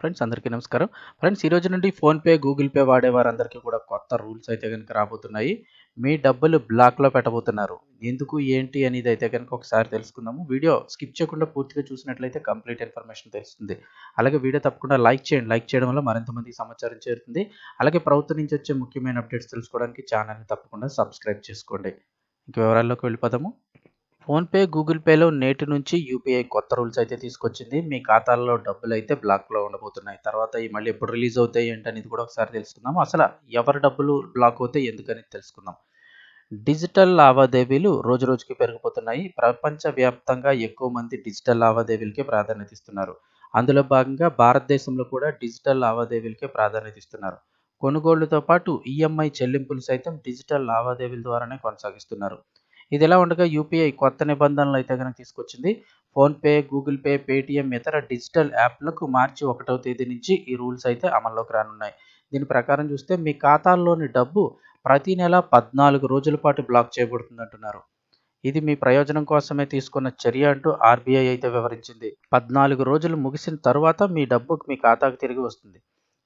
Friends అందరికీ నమస్కారం. Friends ఈ రోజు నుండి ఫోన్పే గూగుల్ పే వాడే వారందరికీ కూడా కొత్త రూల్స్ అయితే కనుక రాబోతున్నాయి. మీ డబ్బులు బ్లాక్లో పెట్టబోతున్నారు. ఎందుకు ఏంటి అనేది అయితే కనుక ఒకసారి తెలుసుకుందాము. వీడియో స్కిప్ చేయకుండా పూర్తిగా చూసినట్లయితే కంప్లీట్ ఇన్ఫర్మేషన్ తెలుస్తుంది. అలాగే వీడియో తప్పకుండా లైక్ చేయండి. లైక్ చేయడం వల్ల మరింత మందికి సమాచారం చేరుతుంది. అలాగే ప్రభుత్వం నుంచి వచ్చే ముఖ్యమైన అప్డేట్స్ తెలుసుకోవడానికి ఛానల్ని తప్పకుండా సబ్స్క్రైబ్ చేసుకోండి. ఇంక వివరాల్లోకి వెళ్ళిపోదాము. ఫోన్పే గూగుల్ పేలో నేటి నుంచి యూపీఐ కొత్త రూల్స్ అయితే తీసుకొచ్చింది. మీ ఖాతాల్లో డబ్బులు అయితే బ్లాక్లో ఉండబోతున్నాయి. తర్వాత ఈ మళ్ళీ ఎప్పుడు రిలీజ్ అవుతాయి ఏంటనేది కూడా ఒకసారి తెలుసుకుందాం. అసలు ఎవరి డబ్బులు బ్లాక్ అవుతాయి ఎందుకని తెలుసుకుందాం. డిజిటల్ లావాదేవీలు రోజు రోజుకి పెరిగిపోతున్నాయి. ప్రపంచవ్యాప్తంగా ఎక్కువ మంది డిజిటల్ లావాదేవీలకే ప్రాధాన్యత ఇస్తున్నారు. అందులో భాగంగా భారతదేశంలో కూడా డిజిటల్ లావాదేవీలకే ప్రాధాన్యత ఇస్తున్నారు. కొనుగోళ్ళతో పాటు ఈఎంఐ చెల్లింపులు సైతం డిజిటల్ లావాదేవీల ద్వారానే కొనసాగిస్తున్నారు. ఇది ఎలా ఉండగా యూపీఐ కొత్త నిబంధనలు అయితే కనుక తీసుకొచ్చింది ఫోన్పే గూగుల్ పే పేటిఎం ఇతర డిజిటల్ యాప్లకు మార్చి ఒకటవ తేదీ నుంచి ఈ రూల్స్ అయితే అమల్లోకి రానున్నాయి. దీని ప్రకారం చూస్తే మీ ఖాతాల్లోని డబ్బు ప్రతి నెల పద్నాలుగు రోజుల పాటు బ్లాక్ చేయబడుతుంది అంటున్నారు ఇది మీ ప్రయోజనం కోసమే తీసుకున్న చర్య అంటూ ఆర్బీఐ అయితే వివరించింది. పద్నాలుగు రోజులు ముగిసిన తర్వాత మీ డబ్బు మీ ఖాతాకు తిరిగి వస్తుంది.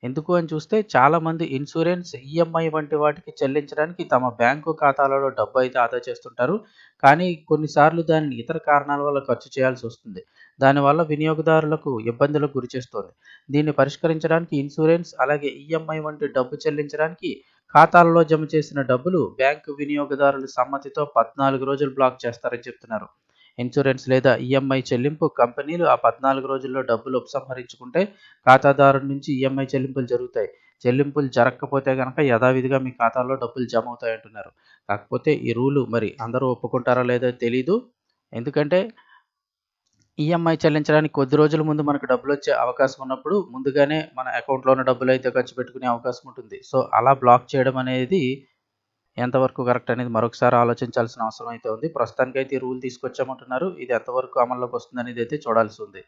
ఎందుకు అని చూస్తే చాలామంది ఇన్సూరెన్స్ ఈఎంఐ వంటి వాటికి చెల్లించడానికి తమ బ్యాంకు ఖాతాలలో డబ్బు అయితే ఆదా చేస్తుంటారు. కానీ కొన్నిసార్లు దానిని ఇతర కారణాల వల్ల ఖర్చు చేయాల్సి వస్తుంది. దానివల్ల వినియోగదారులకు ఇబ్బందులకు గురిచేస్తుంది దీన్ని పరిష్కరించడానికి ఇన్సూరెన్స్ అలాగే ఈఎంఐ వంటి డబ్బు చెల్లించడానికి ఖాతాలలో జమ చేసిన డబ్బులు బ్యాంకు వినియోగదారుల సమ్మతితో పద్నాలుగు రోజులు బ్లాక్ చేస్తారని చెప్తున్నారు. ఇన్సూరెన్స్ లేదా ఈఎంఐ చెల్లింపు కంపెనీలు ఆ పద్నాలుగు రోజుల్లో డబ్బులు ఉపసంహరించుకుంటే ఖాతాదారు నుంచి ఈఎంఐ చెల్లింపులు జరుగుతాయి. చెల్లింపులు జరగకపోతే కనుక యథావిధిగా మీ ఖాతాలో డబ్బులు జమ అవుతాయి అంటున్నారు. కాకపోతే ఈ రూలు మరి అందరూ ఒప్పుకుంటారా లేదో తెలీదు. ఎందుకంటే ఈఎంఐ చెల్లించడానికి కొద్ది రోజుల ముందు మనకు డబ్బులు వచ్చే అవకాశం ఉన్నప్పుడు ముందుగానే మన అకౌంట్లో ఉన్న డబ్బులు అయితే ఖర్చు పెట్టుకునే అవకాశం ఉంటుంది. సో అలా బ్లాక్ చేయడం అనేది ఎంతవరకు కరెక్ట్ అనేది మరొకసారి ఆలోచించాల్సిన అవసరం అయితే ఉంది. ప్రస్తుతానికైతే ఈ రూల్ తీసుకొచ్చామంటున్నారు. ఇది ఎంతవరకు అమల్లోకి వస్తుంది అనేది అయితే చూడాల్సి ఉంది.